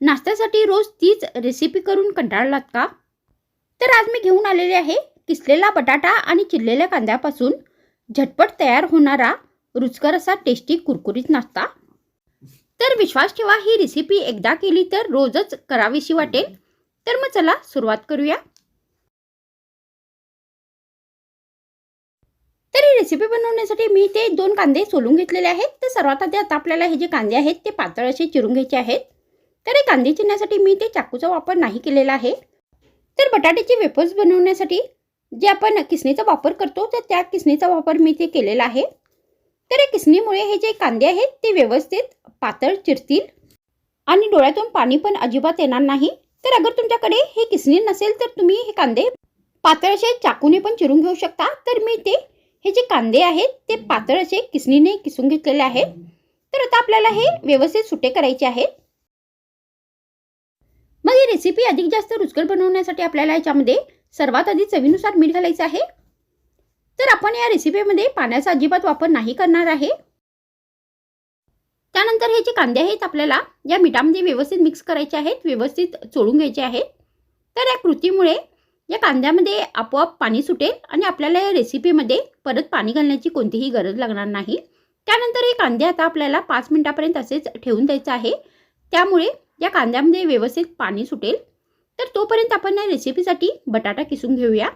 नाश्त्यासाठी रोज तीच रेसिपी करून कंटाळलात का? तर आज मी घेऊन आलेले आहे किसलेला बटाटा आणि चिरलेल्या कांद्यापासून. झटपट तयार होणारा रुचकर असा टेस्टी कुरकुरीत नाश्ता. तर विश्वास ठेवा ही रेसिपी एकदा केली तर रोजच करावीशी वाटेल. तर मग चला सुरुवात करूया. तर ही रेसिपी बनवण्यासाठी मी ते दोन कांदे सोलून घेतलेले आहेत. तर सर्वात आधी आता आपल्याला हे जे कांदे आहेत ते पातळ असे चिरून घ्यायचे आहेत. तर हे कांदे चिरण्यासाठी मी ते चाकूचा वापर नाही केलेला आहे. तर बटाट्याचे वेफर्स बनवण्यासाठी जे आपण किसणीचा वापर करतो तर त्या किसणीचा वापर मी ते केलेला आहे. तर या किसणीमुळे हे जे कांदे आहेत ते व्यवस्थित पातळ चिरतील आणि डोळ्यातून पाणी पण अजिबात येणार नाही. तर अगर तुमच्याकडे हे किसणी नसेल तर तुम्ही हे कांदे पातळ असे चाकूने पण चिरून घेऊ शकता. तर मी ते हे जे कांदे आहेत ते पातळ असे किसणीने किसून घेतलेले आहेत. तर आता आपल्याला हे व्यवस्थित सुटे करायचे आहेत. रेसिपी अधिक जास्त रुचकर बनवण्यासाठी आपल्याला याच्यामध्ये सर्वात आधी चवीनुसार मीठ घालायचं आहे. तर आपण या रेसिपीमध्ये पाण्याचा अजिबात वापर नाही करणार आहे. त्यानंतर हे जे कांदे आहेत आपल्याला या मिठामध्ये व्यवस्थित मिक्स करायचे आहेत व्यवस्थित चोळून घ्यायचे आहेत. तर या कृतीमुळे या कांद्यामध्ये आपोआप पाणी सुटेल आणि आपल्याला या रेसिपीमध्ये परत पाणी घालण्याची कोणतीही गरज लागणार नाही. त्यानंतर हे कांदे आता आपल्याला पाच मिनटापर्यंत असेच ठेवून द्यायचं आहे. त्यामुळे या कांद्यामध्ये व्यवस्थित पाणी सुटेल. तर तोपर्यंत आपण या रेसिपीसाठी बटाटा किसून घेऊया.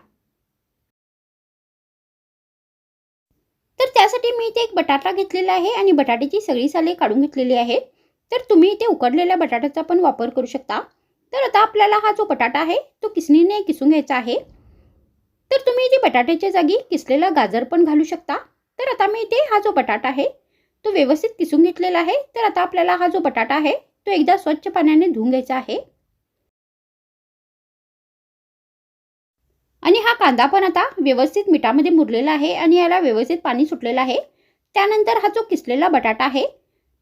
तर त्यासाठी मी इथे एक बटाटा घेतलेला आहे आणि बटाट्याची सगळी साले काढून घेतलेली आहे. तर तुम्ही इथे उकडलेल्या बटाट्याचा पण वापर करू शकता. तर आता आपल्याला हा जो बटाटा आहे तो किसणीने किसून घ्यायचा आहे. तर तुम्ही इथे बटाट्याच्या जागी किसलेला गाजर पण घालू शकता. तर आता मी इथे हा जो बटाटा आहे तो व्यवस्थित किसून घेतलेला आहे. तर आता आपल्याला हा जो बटाटा आहे तो एकदा स्वच्छ पाण्याने धुवून घ्यायचा आहे. आणि हा कांदा पण आता व्यवस्थित मिठामध्ये मुरलेला आहे आणि याला व्यवस्थित पाणी सुटलेलं आहे. त्यानंतर हा जो किसलेला बटाटा आहे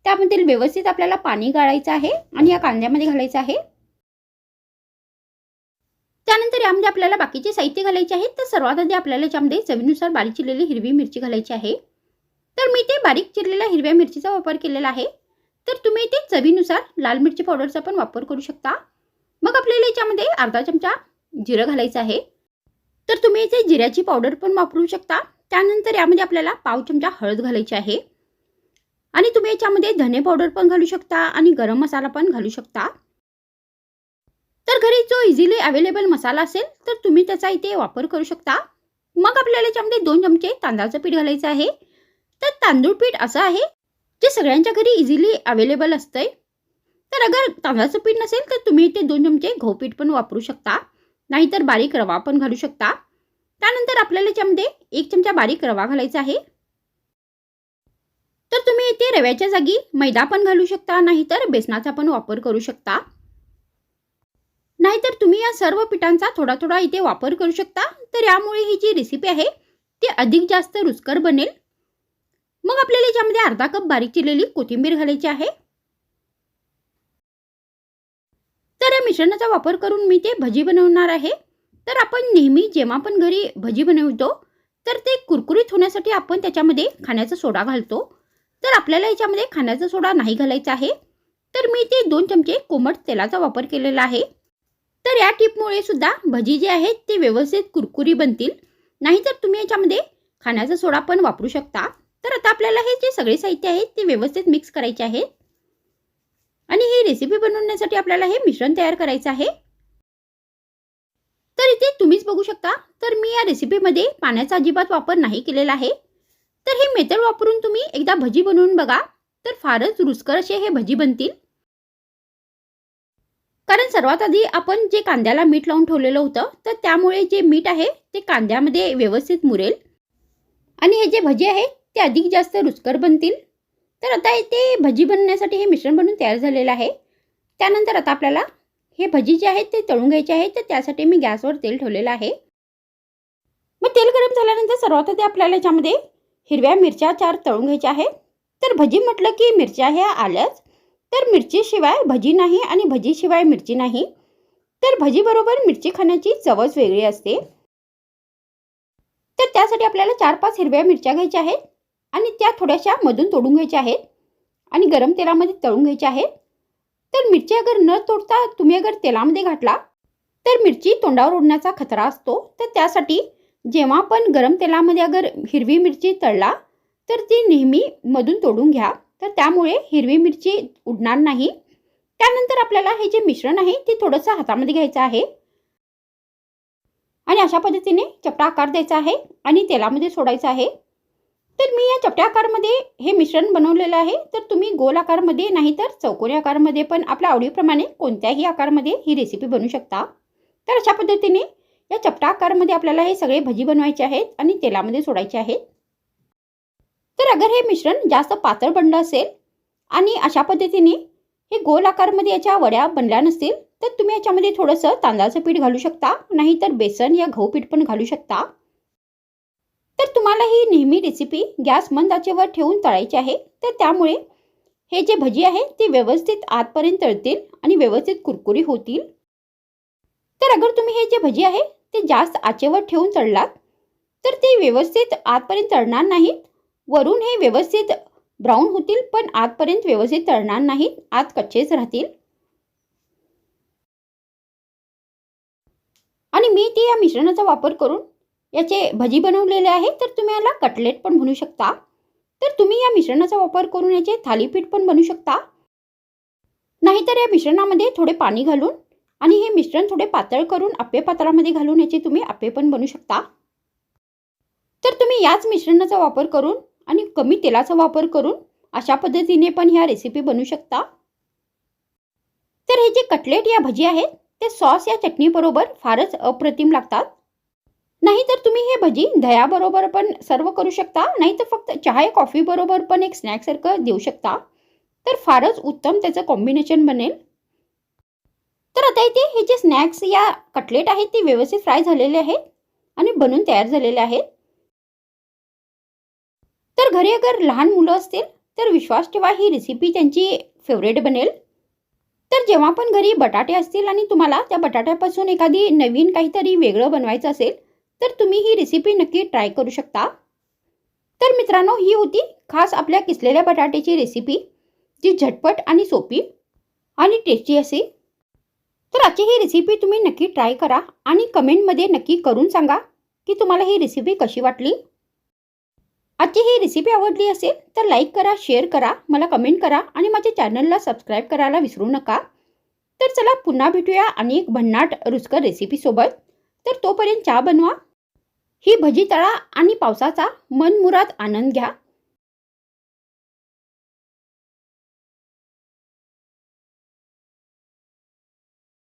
त्यामधील व्यवस्थित आपल्याला पाणी गाळायचं आहे आणि या कांद्यामध्ये घालायचं आहे. त्यानंतर यामध्ये आपल्याला बाकीचे साहित्य घालायचे आहेत तर सर्वात आधी आपल्याला यामध्ये चवीनुसार बारीक चिरलेली हिरवी मिरची घालायची आहे. तर मी ते बारीक चिरलेल्या हिरव्या मिरचीचा वापर केलेला आहे. तर तुम्ही ते चवीनुसार लाल मिरची पावडरचा पण वापर करू शकता. मग आपल्याला याच्यामध्ये अर्धा चमचा जिरं घालायचं आहे. तर तुम्ही इथे जिऱ्याची पावडर पण वापरू शकता. त्यानंतर यामध्ये आपल्याला पाव चमचा हळद घालायची आहे. आणि तुम्ही याच्यामध्ये धने पावडर पण घालू शकता आणि गरम मसाला पण घालू शकता. तर घरी जो इझिली अवेलेबल मसाला असेल तर तुम्ही त्याचा इथे वापर करू शकता. मग आपल्याला याच्यामध्ये दोन चमचे तांदळाचं पीठ घालायचं आहे. तर तांदूळ पीठ असं आहे जे सगळ्यांच्या घरी इझिली अवेलेबल असतंय तर अगर तांदळाचं पीठ नसेल तर तुम्ही इथे दोन चमचे घोपीठ पण वापरू शकता. नाहीतर बारीक रवा पण घालू शकता. त्यानंतर आपल्याला याच्यामध्ये एक चमचा बारीक रवा घालायचा आहे. तर तुम्ही इथे रव्याच्या जागी मैदा पण घालू शकता नाहीतर बेसनाचा पण वापर करू शकता. नाहीतर तुम्ही या सर्व पिठांचा थोडा थोडा इथे वापर करू शकता. तर यामुळे ही जी रेसिपी आहे ती अधिक जास्त रुचकर बनेल. मग आपल्याला याच्यामध्ये अर्धा कप बारीक चिरलेली कोथिंबीर घालायची आहे. तर या मिश्रणाचा वापर करून मी ते भजी बनवणार आहे. तर आपण नेहमी जेव्हा पण घरी भजी बनवतो तर ते कुरकुरीत होण्यासाठी आपण त्याच्यामध्ये खाण्याचा सोडा घालतो. तर आपल्याला याच्यामध्ये खाण्याचा सोडा नाही घालायचा आहे. तर मी ते दोन चमचे कोमट तेलाचा वापर केलेला आहे. तर या टिपमुळे सुद्धा भजी जे आहेत ते व्यवस्थित कुरकुरी बनतील. नाहीतर तुम्ही याच्यामध्ये खाण्याचा सोडा पण वापरू शकता. तर आता आपल्याला हे जे सगळे साहित्य आहेत ते व्यवस्थित मिक्स करायचे आहेत. आणि ही रेसिपी बनवण्यासाठी आपल्याला हे मिश्रण तयार करायचं आहे. तर इथे तुम्हीच बघू शकता तर मी या रेसिपीमध्ये पाण्याचा अजिबात वापर नाही केलेला आहे. तर हे मेथड वापरून तुम्ही एकदा भजी बनवून बघा तर फारच रुचकर असे हे भजी बनतील. कारण सर्वात आधी आपण जे कांद्याला मीठ लावून ठेवलेलं होतं तर त्यामुळे जे मीठ आहे ते कांद्यामध्ये व्यवस्थित मुरेल. आणि हे जे भजी आहे ते अधिक जास्त रुचकर बनतील. तर आता इथे भजी बनण्यासाठी हे मिश्रण बनवून तयार झालेलं आहे. त्यानंतर आता आपल्याला हे भजी जे आहेत ते तळून घ्यायचे आहेत तर त्यासाठी मी गॅसवर तेल ठेवलेलं आहे. मग तेल गरम झाल्यानंतर सर्वात आधी आपल्याला याच्यामध्ये हिरव्या मिरच्या चार तळून घ्यायच्या आहेत तर भजी म्हटलं की मिरच्या ह्या आल्याच. तर मिरचीशिवाय भजी नाही आणि भजीशिवाय मिरची नाही. तर भजीबरोबर मिरची खाण्याची चवच वेगळी असते. तर त्यासाठी आपल्याला चार पाच हिरव्या मिरच्या घ्यायच्या आहेत. आणि त्या थोड्याशा मधून तोडून घ्यायच्या आहेत आणि गरम तेलामध्ये तळून घ्यायच्या आहेत. तर मिरची अगर न तोडता तुम्ही अगर तेलामध्ये घातला तर मिरची तोंडावर उडण्याचा खतरा असतो. तर त्यासाठी जेव्हा पण गरम तेलामध्ये अगर हिरवी मिरची तळला तर ती नेहमी मधून तोडून घ्या. तर त्यामुळे हिरवी मिरची उडणार नाही. त्यानंतर आपल्याला हे जे मिश्रण आहे ते थोडंसं हातामध्ये घ्यायचं आहे. आणि अशा पद्धतीने चपटा आकार द्यायचा आहे आणि तेलामध्ये सोडायचं आहे. तर मी या चपट्या आकारमध्ये हे मिश्रण बनवलेलं आहे. तर तुम्ही गोल आकारमध्ये नाही तर चौकोनी आकारमध्ये पण आपल्या आवडीप्रमाणे कोणत्याही आकारमध्ये ही रेसिपी बनवू शकता. तर अशा पद्धतीने या चपटा आकारमध्ये आपल्याला हे सगळे भजी बनवायचे आहेत आणि तेलामध्ये सोडायचे आहेत. तर अगर हे मिश्रण जास्त पातळ बनलं असेल आणि अशा पद्धतीने हे गोल आकारमध्ये याच्या वड्या बनल्या नसतील तर तुम्ही याच्यामध्ये थोडंसं तांदळाचं पीठ घालू शकता. नाहीतर बेसन या गहू पीठ पण घालू शकता. तर तुम्हाला ही नेहमी रेसिपी गॅस मंद आचेवर ठेवून तळायची आहे. तर त्यामुळे हे जे भजी आहे ते व्यवस्थित आतपर्यंत तळतील आणि व्यवस्थित कुरकुरी होतील. तर अगर तुम्ही हे जे भजी आहे ते जास्त आचेवर ठेवून तळलात तर ते व्यवस्थित आतपर्यंत तळणार नाहीत. वरून हे व्यवस्थित ब्राऊन होतील पण आतपर्यंत व्यवस्थित तळणार नाहीत. आत कच्चेच राहतील. आणि मी ते या मिश्रणाचा वापर करून याचे भजी बनवलेले आहे तर तुम्ही याला कटलेट पण बनवू शकता. तर तुम्ही या मिश्रणाचा वापर करून याचे थालीपीठ पण बनवू शकता. नाहीतर या मिश्रणामध्ये थोडे पाणी घालून आणि हे मिश्रण थोडे पातळ करून आप्पे पात्रामध्ये घालून याचे तुम्ही आप्पे पण बनवू शकता. तर तुम्ही याच मिश्रणाचा वापर करून आणि कमी तेलाचा वापर करून अशा पद्धतीने पण ह्या रेसिपी बनवू शकता. तर हे जे कटलेट या भजी आहेत ते सॉस या चटणीबरोबर फारच अप्रतिम लागतात. नाहीतर तुम्ही हे भजी दह्याबरोबर पण सर्व करू शकता. नाही तर फक्त चहा या कॉफीबरोबर पण एक स्नॅक्ससारखं देऊ शकता. तर फारच उत्तम त्याचं कॉम्बिनेशन बनेल. तर आता इथे हे जे स्नॅक्स या कटलेट आहेत ते व्यवस्थित फ्राय झालेले आहेत आणि बनून तयार झालेले आहेत. तर घरी अगर लहान मुलं असतील तर विश्वास ठेवा ही रेसिपी त्यांची फेवरेट बनेल. तर जेव्हा पण घरी बटाटे असतील आणि तुम्हाला त्या बटाट्यापासून एखादी नवीन काहीतरी वेगळं बनवायचं असेल तर तुम्ही ही रेसिपी नक्की ट्राय करू शकता. तर मित्रांनो ही होती खास आपल्या किसलेल्या बटाट्याची रेसिपी जी झटपट आणि सोपी आणि टेस्टी असेल तर आजची ही रेसिपी तुम्ही नक्की ट्राय करा आणि कमेंटमध्ये नक्की करून सांगा की तुम्हाला ही रेसिपी कशी वाटली. आजची ही रेसिपी आवडली असेल तर लाईक करा शेअर करा मला कमेंट करा आणि माझ्या चॅनलला सबस्क्राईब करायला विसरू नका. तर चला पुन्हा भेटूया आणि एक भन्नाट रुचकर रेसिपीसोबत तर तोपर्यंत चहा बनवा. ही भजी तळा आणि पावसाचा मनमुराद आनंद घ्या.